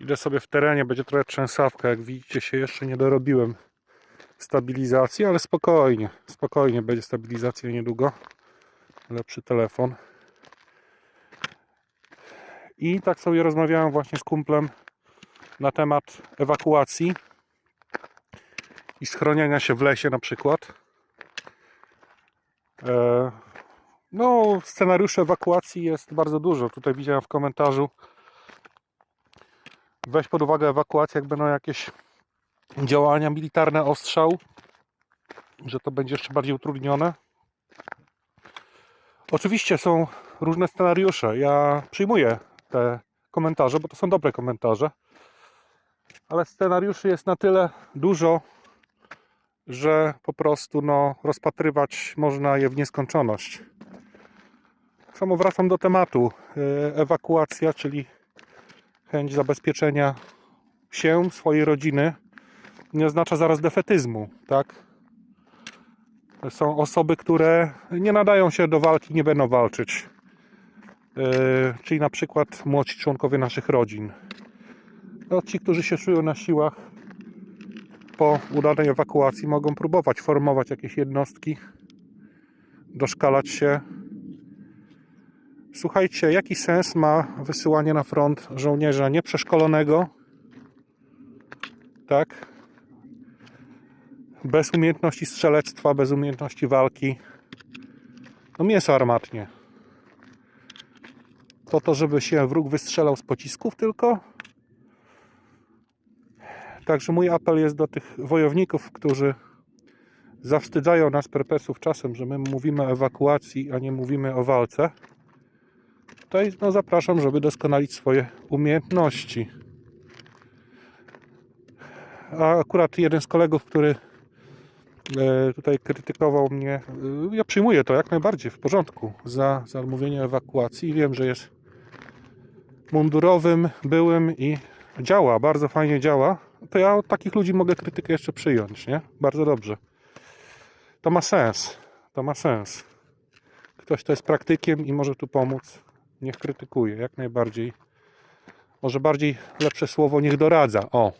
Idę sobie w terenie, będzie trochę trzęsawka. Jak widzicie, się jeszcze nie dorobiłem stabilizacji, ale spokojnie, spokojnie będzie stabilizacja niedługo. Lepszy telefon. I tak sobie rozmawiałem właśnie z kumplem na temat ewakuacji i schronienia się w lesie na przykład. E, no, scenariuszy ewakuacji jest bardzo dużo. Tutaj widziałem w komentarzu weź pod uwagę ewakuację, jak będą jakieś działania militarne ostrzał, że to będzie jeszcze bardziej utrudnione. Oczywiście są różne scenariusze. Ja przyjmuję te komentarze, bo to są dobre komentarze. Ale scenariuszy jest na tyle dużo, że po prostu no, rozpatrywać można je w nieskończoność. Samo wracam do tematu. E, Ewakuacja, czyli chęć zabezpieczenia się, swojej rodziny, nie oznacza zaraz defetyzmu, tak? Są osoby, które nie nadają się do walki, nie będą walczyć. Yy, czyli na przykład młodsi członkowie naszych rodzin. No, ci, którzy się czują na siłach po udanej ewakuacji, mogą próbować formować jakieś jednostki, doszkalać się. Słuchajcie, jaki sens ma wysyłanie na front żołnierza nieprzeszkolonego, tak? Bez umiejętności strzelectwa, bez umiejętności walki. No mięso armatnie. Po to, żeby się wróg wystrzelał z pocisków tylko. Także mój apel jest do tych wojowników, którzy zawstydzają nas perpesów czasem, że my mówimy o ewakuacji, a nie mówimy o walce. Tutaj no, zapraszam, żeby doskonalić swoje umiejętności. A akurat jeden z kolegów, który e, tutaj krytykował mnie, e, ja przyjmuję to jak najbardziej w porządku za, za odmówienie ewakuacji. Wiem, że jest mundurowym, byłym i działa, bardzo fajnie działa. To ja od takich ludzi mogę krytykę jeszcze przyjąć, nie? Bardzo dobrze. To ma sens. To ma sens. Ktoś, kto jest praktykiem i może tu pomóc, niech krytykuje, jak najbardziej. Może bardziej lepsze słowo, niech doradza. O,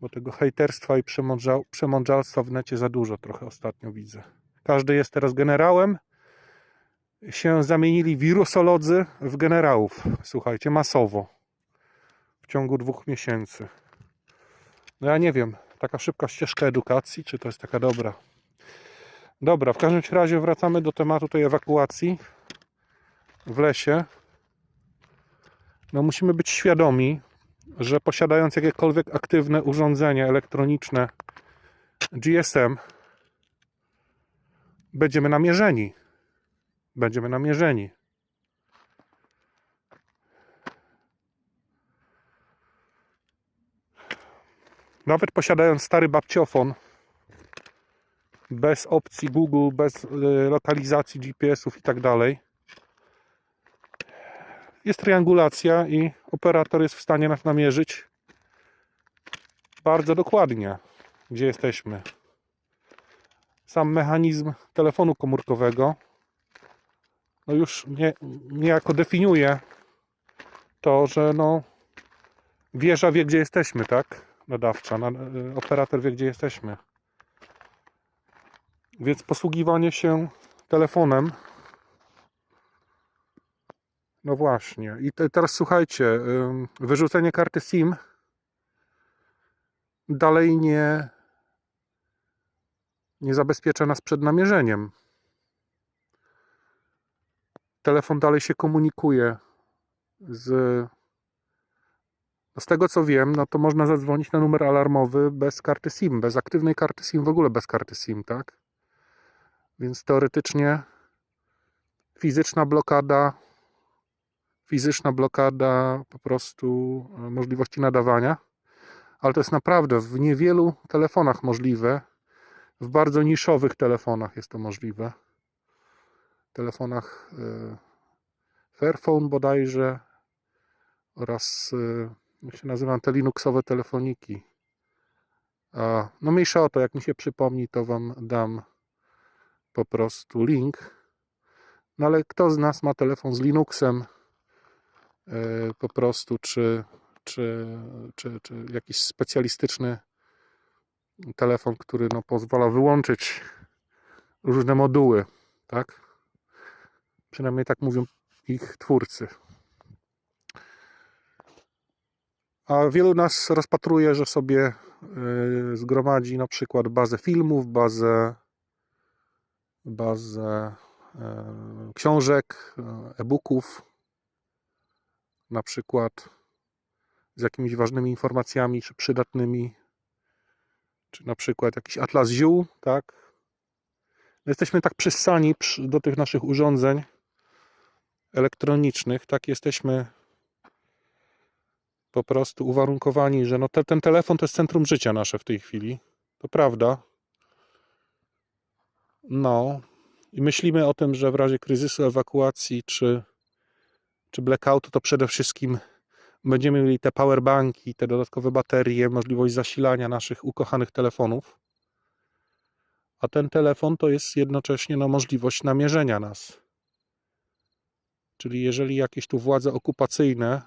bo tego hejterstwa i przemądrza- przemądrzalstwa w necie za dużo trochę ostatnio widzę. Każdy jest teraz generałem. Się zamienili wirusolodzy w generałów. Słuchajcie, masowo. W ciągu dwóch miesięcy. No ja nie wiem, taka szybka ścieżka edukacji, czy to jest taka dobra. Dobra, w każdym razie wracamy do tematu tej ewakuacji w lesie. No musimy być świadomi, że posiadając jakiekolwiek aktywne urządzenie elektroniczne GSM, będziemy namierzeni. Będziemy namierzeni. Nawet posiadając stary babciofon, bez opcji Google, bez y, lokalizacji GPS-ów i tak dalej, jest triangulacja i operator jest w stanie nas namierzyć bardzo dokładnie, gdzie jesteśmy. Sam mechanizm telefonu komórkowego no już nie, niejako definiuje to, że no, wieża wie, gdzie jesteśmy, tak? Nadawcza, na, y, operator wie, gdzie jesteśmy. Więc posługiwanie się telefonem no właśnie. I te, teraz słuchajcie, wyrzucenie karty SIM dalej nie, nie zabezpiecza nas przed namierzeniem. Telefon dalej się komunikuje z. no Z tego co wiem, no to można zadzwonić na numer alarmowy bez karty SIM, bez aktywnej karty SIM, w ogóle bez karty SIM, tak? Więc teoretycznie fizyczna blokada fizyczna blokada po prostu e, możliwości nadawania, ale to jest naprawdę w niewielu telefonach możliwe. W bardzo niszowych telefonach jest to możliwe. Telefonach e, Fairphone bodajże oraz e, jak się nazywają te Linuxowe telefoniki. No mniejsza o to, jak mi się przypomni, to Wam dam po prostu link. No ale kto z nas ma telefon z Linuxem? E, po prostu, czy czy, czy, czy jakiś specjalistyczny telefon, który no, pozwala wyłączyć różne moduły, tak? Przynajmniej tak mówią ich twórcy. A wielu nas rozpatruje, że sobie y, zgromadzi na przykład bazę filmów, bazę, bazę e, książek, e-booków, na przykład z jakimiś ważnymi informacjami czy przydatnymi, czy na przykład jakiś atlas ziół, tak? Jesteśmy tak przyssani przy- do tych naszych urządzeń elektronicznych, tak jesteśmy po prostu uwarunkowani, że no te, ten telefon to jest centrum życia nasze w tej chwili. To prawda. No. I myślimy o tym, że w razie kryzysu, ewakuacji czy, czy blackoutu, to przede wszystkim będziemy mieli te powerbanki, te dodatkowe baterie, możliwość zasilania naszych ukochanych telefonów. A ten telefon to jest jednocześnie no, możliwość namierzenia nas. Czyli jeżeli jakieś tu władze okupacyjne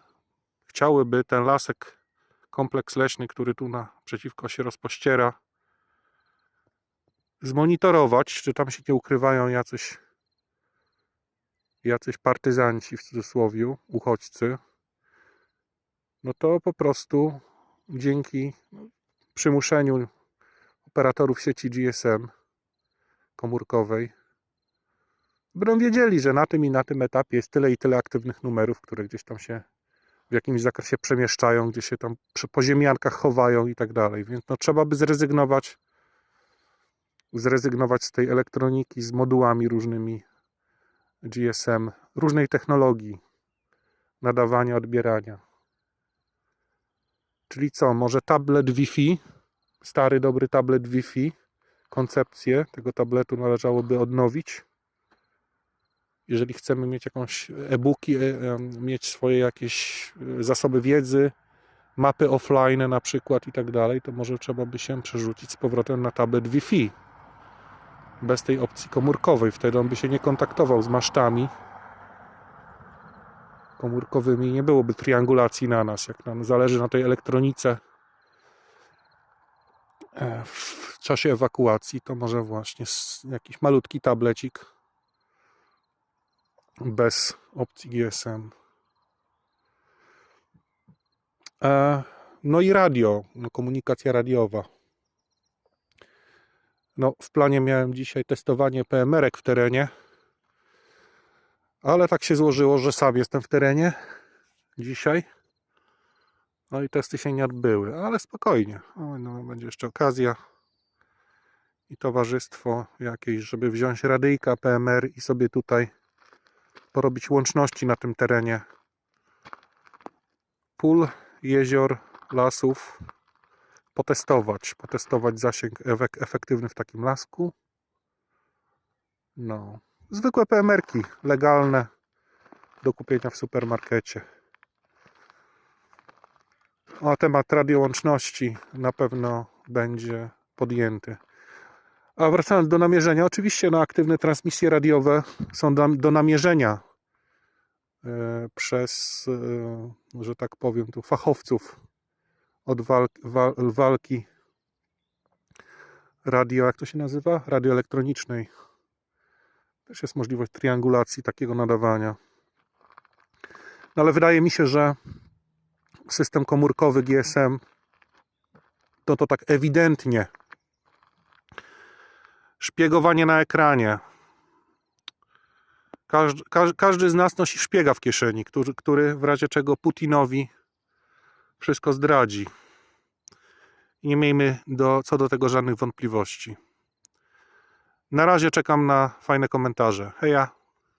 chciałyby ten lasek, kompleks leśny, który tu naprzeciwko się rozpościera, zmonitorować, czy tam się nie ukrywają jacyś, jacyś partyzanci w cudzysłowie, uchodźcy, no to po prostu dzięki przymuszeniu operatorów sieci GSM komórkowej będą wiedzieli, że na tym i na tym etapie jest tyle i tyle aktywnych numerów, które gdzieś tam się w jakimś zakresie przemieszczają, gdzie się tam przy poziemiankach chowają i tak dalej. Więc no, trzeba by zrezygnować zrezygnować z tej elektroniki, z modułami różnymi GSM, różnej technologii nadawania, odbierania. Czyli co, może tablet Wi-Fi, stary dobry tablet Wi-Fi, koncepcję tego tabletu należałoby odnowić. Jeżeli chcemy mieć jakąś e-booki, e, em, mieć swoje jakieś e, zasoby wiedzy, mapy offline na przykład i tak dalej, to może trzeba by się przerzucić z powrotem na tablet Wi-Fi. Bez tej opcji komórkowej. Wtedy on by się nie kontaktował z masztami komórkowymi. Nie byłoby triangulacji na nas. Jak nam zależy na tej elektronice e, w czasie ewakuacji, to może właśnie jakiś malutki tablecik bez opcji GSM. E, No i radio, no komunikacja radiowa. No, w planie miałem dzisiaj testowanie PMR-ek w terenie, ale tak się złożyło, że sam jestem w terenie dzisiaj. No i testy się nie odbyły, ale spokojnie. O, no, będzie jeszcze okazja i towarzystwo jakieś, żeby wziąć radyjka PMR i sobie tutaj porobić łączności na tym terenie pól, jezior, lasów, potestować, potestować zasięg efektywny w takim lasku. No, zwykłe PMR-ki, legalne do kupienia w supermarkecie. A temat radiołączności na pewno będzie podjęty. A wracając do namierzenia, oczywiście no, aktywne transmisje radiowe są do, do namierzenia e, przez, e, że tak powiem, tu fachowców od wal, wal, walki radio, jak to się nazywa? Radioelektronicznej. Też jest możliwość triangulacji takiego nadawania. No ale wydaje mi się, że system komórkowy GSM to to tak ewidentnie szpiegowanie na ekranie. Każdy, każdy, każdy z nas nosi szpiega w kieszeni, który, który w razie czego Putinowi wszystko zdradzi. I nie miejmy do, co do tego żadnych wątpliwości. Na razie czekam na fajne komentarze. Heja!